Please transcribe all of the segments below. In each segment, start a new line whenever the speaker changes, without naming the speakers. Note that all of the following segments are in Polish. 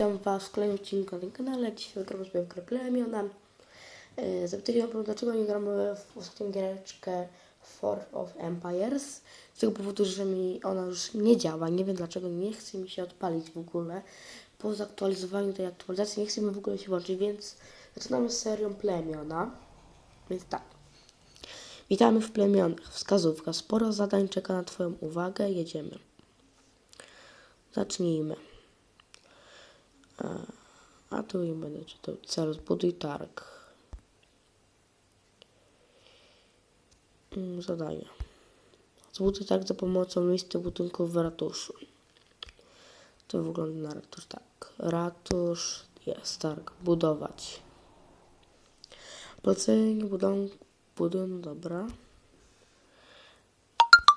Witam Was w kolejnym odcinku na tym kanale. Dzisiaj gramy sobie w grę Plemiona. Yy, Zapytajcie się, dlaczego nie gramy w ostatnią giereczkę Four of Empires. Z tego powodu, że mi ona już nie działa. Nie wiem dlaczego, nie chce mi się odpalić w ogóle. Po zaktualizowaniu tej aktualizacji nie chce mi w ogóle się włączyć, więc zaczynamy z serią Plemiona. Więc tak. Witamy w Plemionach. Wskazówka. Sporo zadań czeka na Twoją uwagę. Jedziemy. Zacznijmy. A tu im będę czytał. Cel zbuduj targ. Mm, Zadania. Zbuduj targ za pomocą listy budynków w ratuszu. To wygląda na ratusz tak. Ratusz jest targ. Budować. Polecenie budą budynku. Dobra.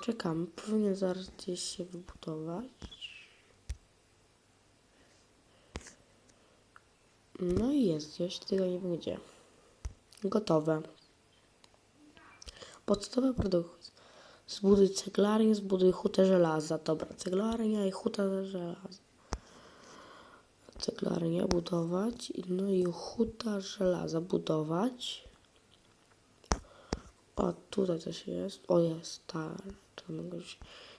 Czekam. Powinien zaraz gdzieś się wybudować. No i jest gdzieś, tylko nie wiem gdzie. Gotowe. Podstawowe produkty. Zbuduj ceglarnię, zbuduj hutę żelaza. Dobra, ceglarnia i huta żelaza. Ceglarnia budować. No i huta żelaza budować. O, tutaj coś jest. O, jest. Ta, czarnego się-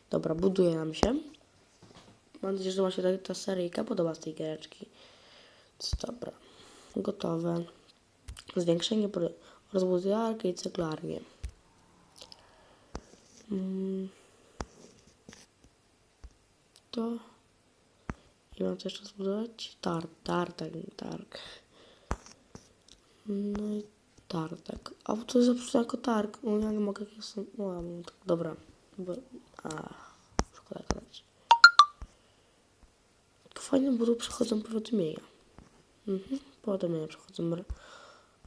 Dobra, buduje nam się. Mam nadzieję, że Wam się ta, ta seryjka podoba z tej giereczki. Dobra, gotowe. Zwiększenie rozbudowarkę i ceglarnię. Mm. To. I mam coś jeszcze zbudować? Tar, tartak, targ. No i tartak. A to jest zapisane jako targ. No ja nie mogę, jak jestem. No, tak, dobra. Bo, a, szkoda gadać. Fajne, bo tu przychodzą powiadomienia. Mhm. Potem ja przechodzę.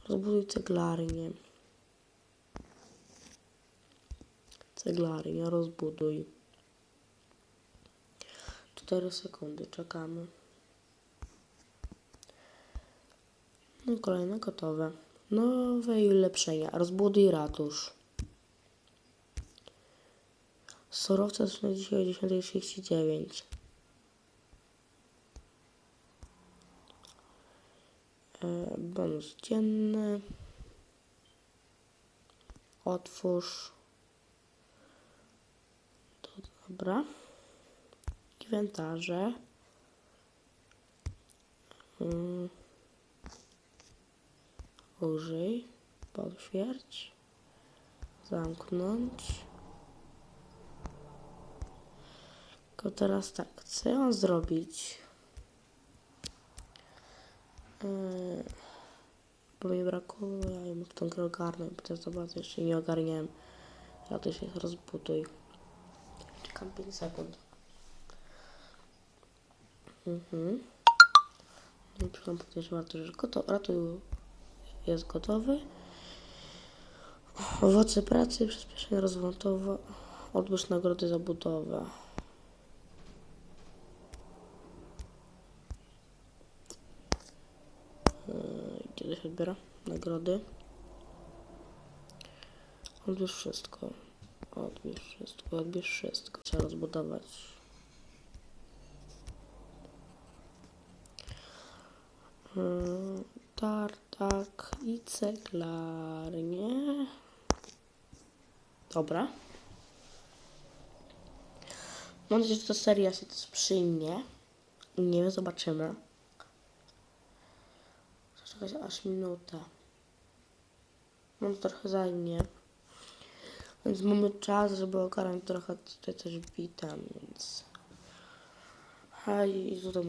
Rozbuduj ceglarnię. Ceglarnia, rozbuduj. 4 sekundy, czekamy. No kolejne gotowe. Nowe i ulepszenia. Rozbuduj ratusz. Surowce są dzisiaj o 10.39. bonus dzienny. Otwórz. To dobra. Inwentarze. Mm. Użyj. Podświerć. Zamknąć. Tylko teraz tak, ja mam zrobić? Yy, bo mi brakuje, ja muszę tą grę ogarnąć, bo to zobaczę, jeszcze nie ogarniałem. Ja to się rozbuduj. Czekam 5 sekund. Mhm. No, Przyszłam powiedzieć, że warto, że gotowy, ratuj jest gotowy. Owoce pracy, przyspieszenie rozwojowe, odbierz nagrody za budowę. Kiedy się odbiera nagrody? Odbierz wszystko. Odbierz wszystko, odbierz wszystko. Trzeba rozbudować. Yy, Tartak i ceglarnie. Dobra. Mam nadzieję, że ta seria się też przyjmie. Nie wiem, zobaczymy. Czekać aż minutę. Mam trochę zajmie. Więc mamy czas, żeby ogarnąć trochę tutaj coś witam, więc... A i tutaj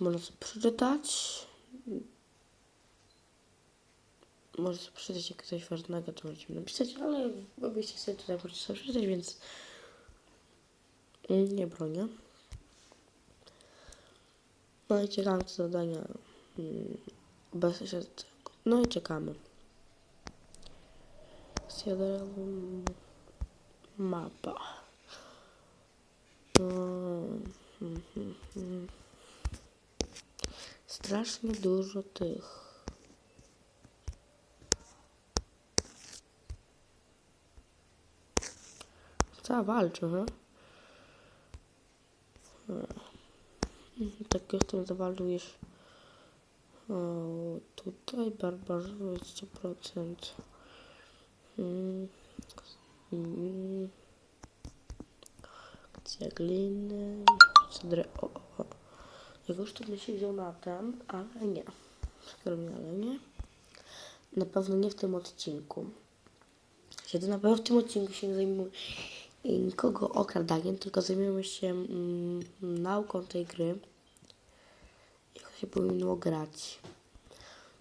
można sobie przeczytać. Może sobie przeczytać jak coś ważnego, to możecie mi napisać, ale obyście sobie tutaj możecie sobie przeczytać, więc... Nie bronię. No i czekamy te zadania. mm, Bez tego. No i czekamy. Zjadam mapa. Strasznie dużo tych. Co walczy, he? Tak, jak tym zawalczujesz O, tutaj barbarzyły 100%. Mm. Mm. Cegliny. Cedry. O, o, o. Jakoś to by się wziął na ten, ale nie. Ale nie. Na pewno nie w tym odcinku. Kiedy na pewno w tym odcinku się nie zajmujemy nikogo okradaniem, tylko zajmujemy się mm, nauką tej gry. Się powinno grać.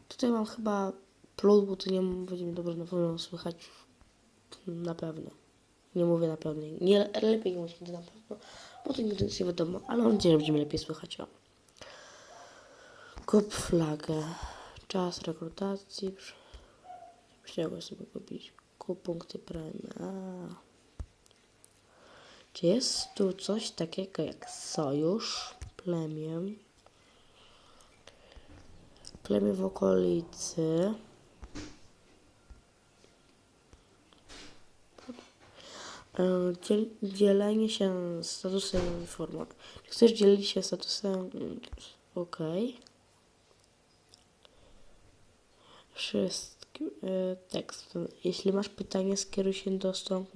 Tutaj mam chyba plus, bo tu nie będzie mi dobrze na pewno słychać. Na pewno. Nie mówię na pewno. Nie, lepiej nie nigdy na pewno, bo to nigdy nie wiadomo, ale mam nadzieję, że będzie lepiej słychać. O. Kup flagę. Czas rekrutacji. Chciałbym sobie kupić. Kup punkty. Czy jest tu coś takiego jak sojusz? Plemię. Plemię w okolicy. E, Dziel, dzielenie się statusem forma. Czy chcesz dzielić się statusem? Okej. Wszystkim. E, tekst. Jeśli masz pytanie, skieruj się do stąd.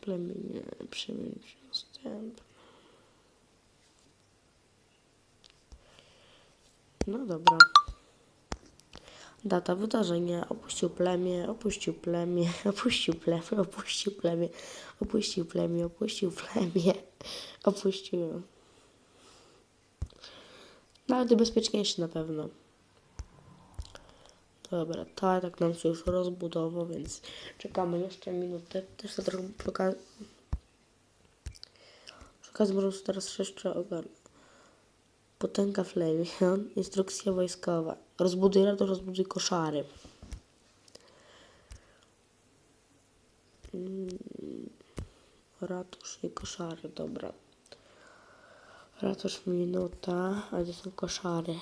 Plemienie. Przemieć następne. No dobra. Data wydarzenia. Opuścił plemię, opuścił plemię, opuścił plemię, opuścił plemię, opuścił plemię, opuścił plemię, opuścił. Ale to bezpieczniejsze na pewno. Dobra, tak, nam się już rozbudował, więc czekamy jeszcze minutę. Też to trochę okazji możemy sobie teraz jeszcze ogarnąć. Potęga Flemion, instrukcja wojskowa. Rozbuduj ratusz, rozbuduj koszary. Mm, Ratusz i koszary, dobra. Ratusz minuta, a gdzie są koszary?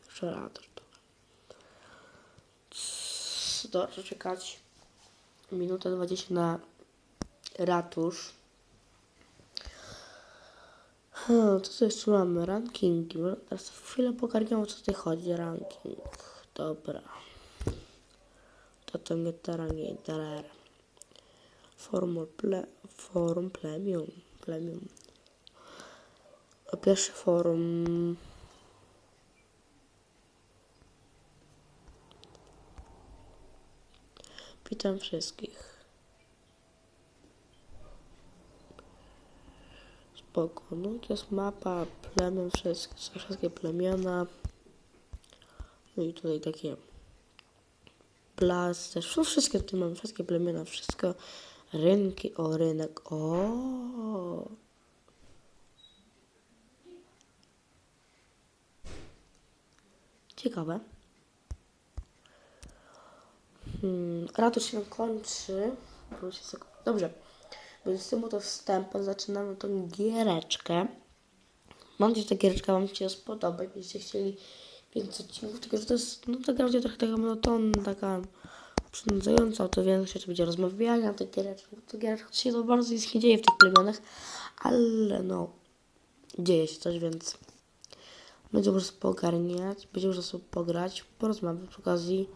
Pierwszy ratusz, dobra. Dobrze, czekać. Minuta 20 na ratusz. Hmm, co tu mamy? Rankingi. Teraz chwilę pogarniam o co tutaj chodzi. Ranking. Dobra. To to nie teranie, terer. Forum, ple, forum premium. Premium. O pierwsze forum. Witam wszystkich. Spoko. No to jest mapa plemion, wszystkie, wszystkie plemiona. No i tutaj takie plas też. Wszystkie tu mamy, wszystkie plemiona, wszystko. Rynki, o rynek, o. Ciekawe. Hmm, ratusz się kończy. Dobrze. Więc z tym oto wstępem zaczynamy tą giereczkę. Mam nadzieję, że ta giereczka Wam się spodoba będziecie chcieli więcej odcinków, tylko że to jest, no ta gra będzie trochę taka monotonna, taka przynudzająca, to to będzie rozmawiania na tej giereczce. To giereczka to się to bardzo nic nie dzieje w tych plemionach, ale no, dzieje się coś, więc będzie można pogarniać, będzie można sobie pograć, porozmawiać przy okazji.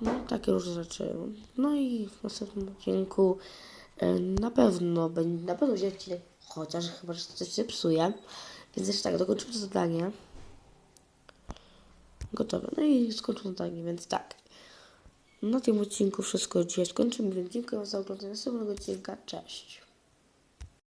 No, takie różne rzeczy. No i w następnym odcinku na pewno na pewno będzie odcinek, chociaż chyba, że coś się psuje. Więc jeszcze tak, dokończymy zadanie. Gotowe. No i skończymy zadanie, więc tak. Na tym odcinku wszystko dzisiaj skończymy, więc dziękuję za oglądanie następnego odcinka. Cześć.